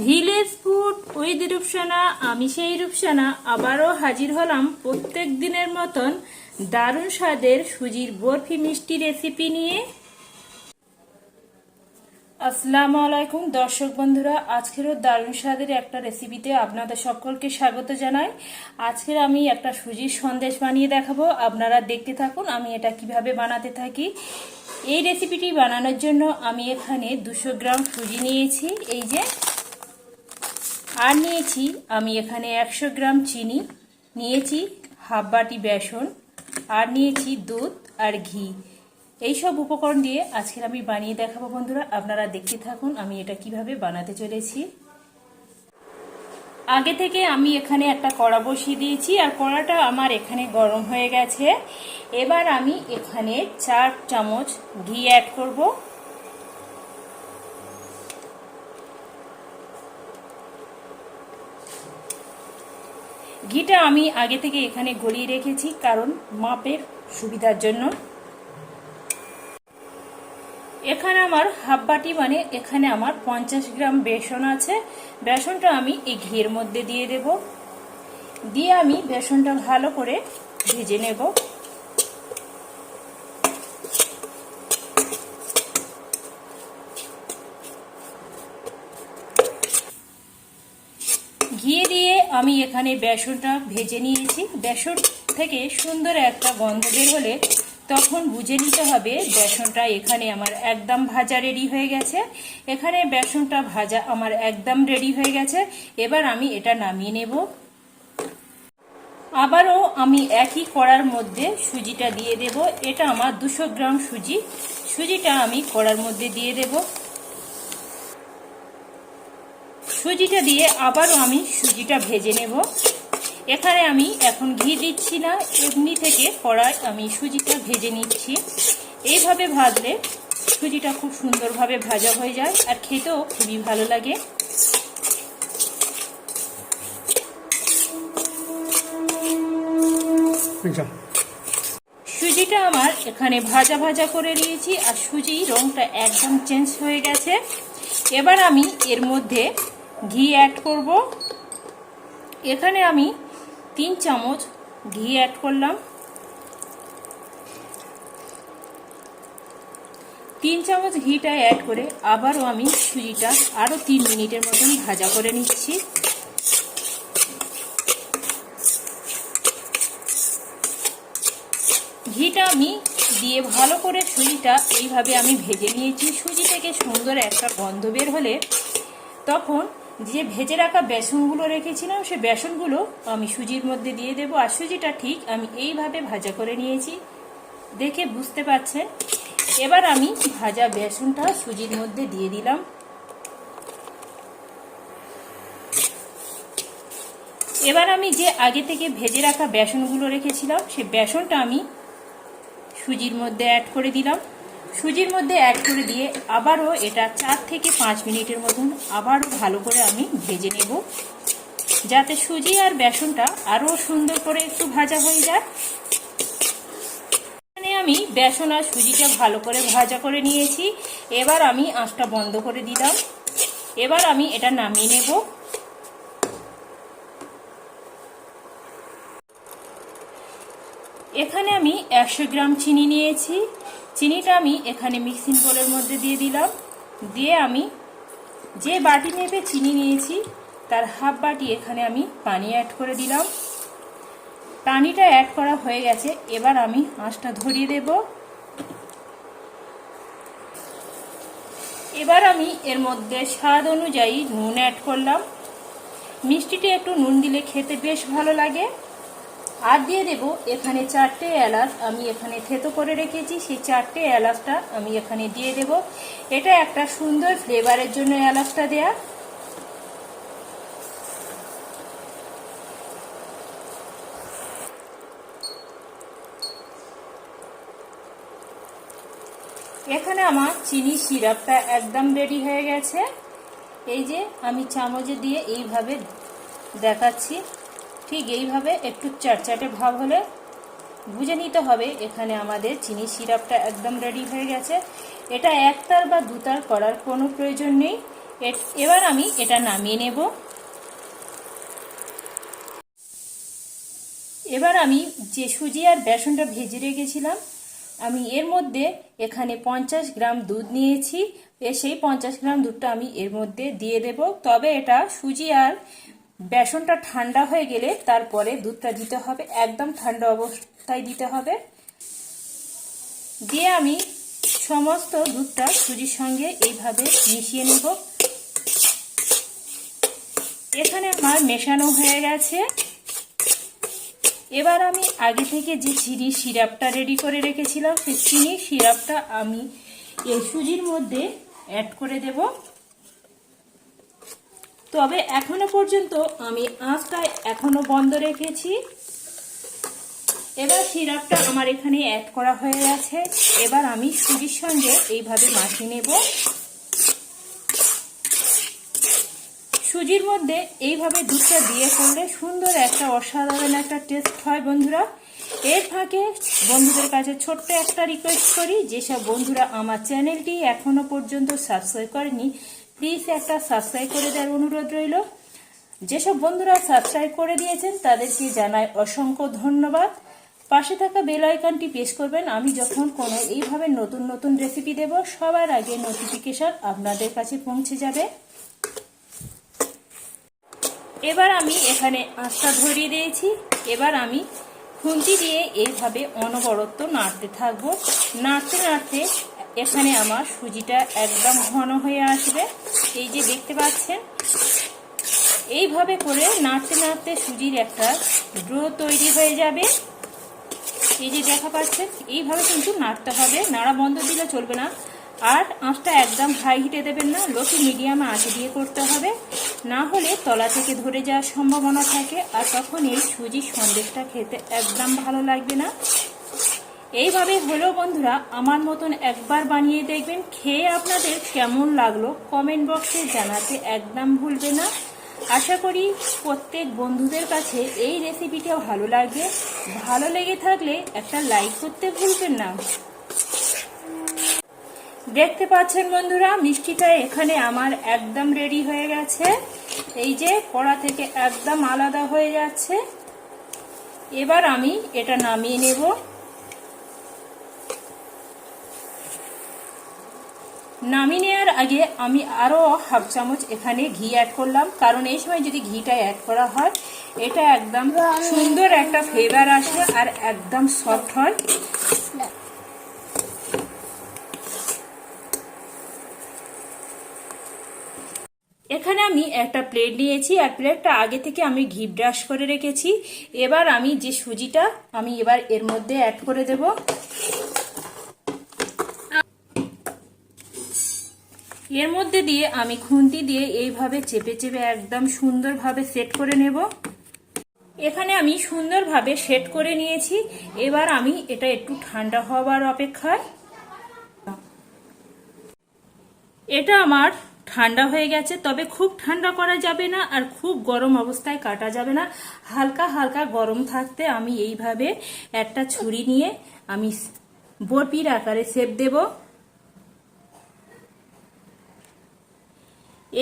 Village food with Rupsana, আমি সেই রূপসানা, আবারও হাজির হলাম প্রত্যেক দিনের মতন দারুণ স্বাদের সুজির বরফি মিষ্টি রেসিপি নিয়ে। আসসালামু আলাইকুম দর্শক বন্ধুরা, আজকেরও দারুণ স্বাদের একটা রেসিপিতে আপনাদের সকলকে স্বাগত জানাই। আজকের আমি একটা সুজির সন্দেশ বানিয়ে দেখাবো। আপনারা দেখতে থাকুন আমি এটা কীভাবে বানাতে থাকি। এই রেসিপিটি বানানোর জন্য আমি এখানে দুশো গ্রাম সুজি নিয়েছি। এই যে আর নিয়েছি, আমি এখানে একশো গ্রাম চিনি, নিয়েছি হাফ বাটি বেসন, আর নিয়েছি দুধ আর ঘি। এই সব উপকরণ দিয়ে আজকের আমি বানিয়ে দেখাবো বন্ধুরা, আপনারা দেখতে থাকুন আমি এটা কীভাবে বানাতে চলেছি। আগে থেকে আমি এখানে একটা কড়া বসিয়ে দিয়েছি, আর কড়াটা আমার এখানে গরম হয়ে গেছে। এবার আমি এখানে চার চামচ ঘি অ্যাড করব। ঘিটা আমি আগে থেকে এখানে গড়িয়ে রেখেছি কারণ মাপের সুবিধার জন্য। এখানে আমার হাফ বাটি মানে এখানে আমার পঞ্চাশ গ্রাম বেসন আছে। বেসনটা আমি এই ঘিয়ের মধ্যে দিয়ে দেব। দিয়ে আমি বেসনটা ভালো করে ভেজে নেব ঘিয়ে দিয়ে আমি এখানে বেসনটা ভেজে নিয়েছি। বেসন থেকে সুন্দর একটা গন্ধ বের হলে তখন বুঝে নিতে হবে বেসনটা এখানে আমার একদম ভাজা রেডি হয়ে গেছে। এখানে বেসনটা ভাজা আমার একদম রেডি হয়ে গেছে। এবার আমি এটা নামিয়ে নেব। আবারও আমি একই কড়ার মধ্যে সুজিটা দিয়ে দেব। এটা আমার দুশো গ্রাম সুজি। সুজিটা আমি কড়ার মধ্যে দিয়ে দেবো। সুজিটা দিয়ে আবারও আমি সুজিটা ভেজে নেব। এখানে আমি এখন ঘি দিচ্ছি না এমনি থেকে কড়াই আমি সুজিটা ভেজে নিচ্ছি। এইভাবে ভাজলে সুজিটা খুব সুন্দরভাবে ভাজা হয়ে যায় আর খেতেও খুবই ভালো লাগে। সুজিটা আমার এখানে ভাজা ভাজা করে নিয়েছি আর সুজি রংটা একদম চেঞ্জ হয়ে গেছে। এবার আমি এর মধ্যে ঘি অ্যাড করব। এখানে আমি তিন চামচ ঘি অ্যাড করলাম। তিন চামচ ঘিটা অ্যাড করে আবারও আমি সুজিটা আরও তিন মিনিটের মতন ভাজা করে নিচ্ছি। ঘিটা আমি দিয়ে ভালো করে সুজিটা এইভাবে আমি ভেজে নিয়েছি। সুজি থেকে সুন্দর একটা গন্ধ বের হলে তখন যে ভেজে রাখা বেসনগুলো রেখেছিলাম, সে বেসনগুলো আমি সুজির মধ্যে দিয়ে দেবো। আর সুজিটা ঠিক আমি এইভাবে ভাজা করে নিয়েছি। দেখে বুঝতে পারছেন? এবার আমি ভাজা বেসনটা সুজির মধ্যে দিয়ে দিলাম। এবার আমি যে আগে থেকে ভেজে রাখা বেসনগুলো রেখেছিলাম, সে বেসনটা আমি সুজির মধ্যে অ্যাড করে দিলাম। সুজির মধ্যে অ্যাড করে দিয়ে আবারও এটা চার থেকে পাঁচ মিনিটের মতন আবারও ভালো করে আমি ভেজে নেব। যাতে সুজি আর বেসনটা আরও সুন্দর করে একটু ভাজা হয়ে যায়। এখানে আমি বেসন আর সুজিটা ভালো করে ভাজা করে নিয়েছি। এবার আমি আঁচটা বন্ধ করে দিলাম। এবার আমি এটা নামিয়ে নেব। এখানে আমি একশো গ্রাম চিনি নিয়েছি। চিনিটা আমি এখানে মিক্সিং বোলের মধ্যে দিয়ে দিলাম। দিয়ে আমি যে বাটি মেপে চিনি নিয়েছি, তার হাফ বাটি এখানে আমি পানি অ্যাড করে দিলাম। পানিটা অ্যাড করা হয়ে গেছে, এবার আমি আঁচটা ধরিয়ে দেব। এবার আমি এর মধ্যে স্বাদ অনুযায়ী নুন অ্যাড করলাম। মিষ্টিটি একটু নুন দিলে খেতে বেশ ভালো লাগে। আর দিয়ে দেব, এখানে চারটে এলাচ আমি এখানে থেতো করে রেখেছি, সেই চারটে এলাচটা আমি এখানে দিয়ে দেব। এটা একটা সুন্দর ফ্লেভারের জন্য এলাচটা দেয়া। এখানে আমার চিনি সিরাপটা একদম রেডি হয়ে গেছে। এই যে আমি চামচে দিয়ে এইভাবে দেখাচ্ছি। ঠিক এইভাবে একটু চারচাটে ভাব হলে বুঝে নিতে হবে, এখানে আমাদের চিনি সিরাপটা একদম রেডি হয়ে গেছে। এটা একতার বা দুতার করার কোনো প্রয়োজন নেই। এবার আমি এটা নামিয়ে নেব। এবার আমি যে সুজি আর বেসনটা ভেজে রেখেছিলাম, আমি এর মধ্যে এখানে পঞ্চাশ গ্রাম দুধ নিয়েছি। সেই পঞ্চাশ গ্রাম দুধটা আমি এর মধ্যে দিয়ে দেব। তবে এটা সুজি আর বেসনটা ঠান্ডা হয়ে গেলে তারপরে দুধটা দিতে হবে, একদম ঠান্ডা অবস্থায় দিতে হবে। দিয়ে আমি সমস্ত দুধটা সুজির সঙ্গে এইভাবে মিশিয়ে নেব। এখানে আমার মেশানো হয়ে গেছে। এবার আমি আগে থেকে যে চিনি সিরাপটা রেডি করে রেখেছিলাম, সেই চিনি সিরাপটা আমি এই সুজির মধ্যে অ্যাড করে দেব। তবে এখনও পর্যন্ত আমি আঁচটা এখনও বন্ধ রেখেছি। এবার সিরাপটা আমার এখানে অ্যাড করা হয়ে গেছে। এবার আমি সুজির সঙ্গে এইভাবে মাখিয়ে নেব। সুজির মধ্যে এইভাবে দুধটা দিয়ে করলে সুন্দর একটা অসাধারণ একটা টেস্ট হয় বন্ধুরা। এর ফাঁকে বন্ধুদের কাছে ছোট্ট একটা রিকোয়েস্ট করি, যেসব বন্ধুরা আমার চ্যানেলটি এখনও পর্যন্ত সাবস্ক্রাইব করেনি প্লিজ একটা সাবস্ক্রাইব করে দেওয়ার অনুরোধ রইল। যেসব বন্ধুরা সাবস্ক্রাইব করে দিয়েছেন, তাদেরকে জানাই অসংখ্য ধন্যবাদ। পাশে থাকা বেল আইকনটি প্রেস করবেন। আমি যখন কোনো এইভাবে নতুন নতুন রেসিপি দেব, সবার আগে নোটিফিকেশন আপনাদের কাছে পৌঁছে যাবে। এবার আমি এখানে আঁচটা ধরিয়ে দিয়েছি। এবার আমি খুন্তি দিয়ে এইভাবে অনবরত নাড়তে থাকব। নাড়তে নাড়তে এখানে আমার সুজিটা একদম ঘন হয়ে আসবে। এই যে দেখতে পাচ্ছেন, এইভাবে করে নাড়তে নাড়তে সুজির একটা ড্রো তৈরি হয়ে যাবে। এই যে দেখা পাচ্ছেন এইভাবে কিন্তু নাড়তে হবে। নাড়া বন্ধ দিলে চলবে না। আর আঁচটা একদম হাই হিটে দেবেন না লোকে মিডিয়ামে আঁচে দিয়ে করতে হবে। না হলে তলা থেকে ধরে যাওয়ার সম্ভাবনা থাকে। আর তখন এই সুজির সন্দেশটা খেতে একদম ভালো লাগবে না। এইভাবে হলো বন্ধুরা, আমার মতন একবার বানিয়ে দেখবেন, খেয়ে আপনাদের কেমন লাগল কমেন্ট বক্সে জানাতে একদম ভুলবে না। আশা করি প্রত্যেক বন্ধুদের কাছে এই রেসিপিটা ভালো লাগবে। ভালো লেগে থাকলে একটা লাইক করতে ভুলবেন না। দেখতে পাচ্ছেন বন্ধুরা, মিষ্টিটা এখানে আমার একদম রেডি হয়ে গেছে। এই যে কড়া থেকে একদম আলাদা হয়ে যাচ্ছে। এবার আমি এটা নামিয়ে নেব। নামিয়ে নেওয়ার আগে আমি আরও হাফ চামচ এখানে ঘি অ্যাড করলাম। কারণ এই সময় যদি ঘিটা অ্যাড করা হয়, এটা একদম সুন্দর একটা ফ্লেভার আসে আর একদম সফট হয়। এখানে আমি একটা প্লেট নিয়েছি। আর প্লেটটা আগে থেকে আমি ঘি ব্রাশ করে রেখেছি। এবার আমি যে সুজিটা, আমি এবার এর মধ্যে অ্যাড করে দেব। এর মধ্যে দিয়ে আমি খুন্তি দিয়ে এইভাবে চেপে চেপে একদম সুন্দরভাবে সেট করে নেব। এখানে আমি সুন্দরভাবে সেট করে নিয়েছি। এবার আমি এটা একটু ঠান্ডা হওয়ার অপেক্ষায়। এটা আমার ঠান্ডা হয়ে গেছে, তবে খুব ঠান্ডা করা যাবে না আর খুব গরম অবস্থায় কাটা যাবে না। হালকা হালকা গরম থাকতে আমি এইভাবে একটা ছুরি নিয়ে আমি বরপির আকারে সেপ দেব।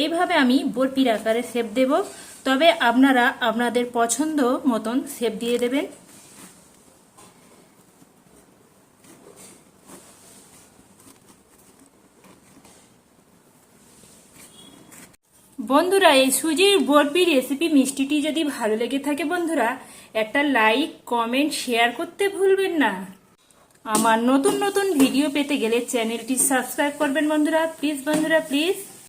এইভাবে আমি বরপির আকারে সেপ দেব। তবে আপনারা আপনাদের পছন্দ মতন সেপ দিয়ে দেবেন। বন্ধুরা, এই সুজির বরফি রেসিপি মিষ্টিটি যদি ভালো লেগে থাকে বন্ধুরা, একটা লাইক, কমেন্ট, শেয়ার করতে ভুলবেন না। আমার নতুন নতুন ভিডিও পেতে গেলে চ্যানেলটি সাবস্ক্রাইব করবেন বন্ধুরা। প্লিজ বন্ধুরা, প্লিজ।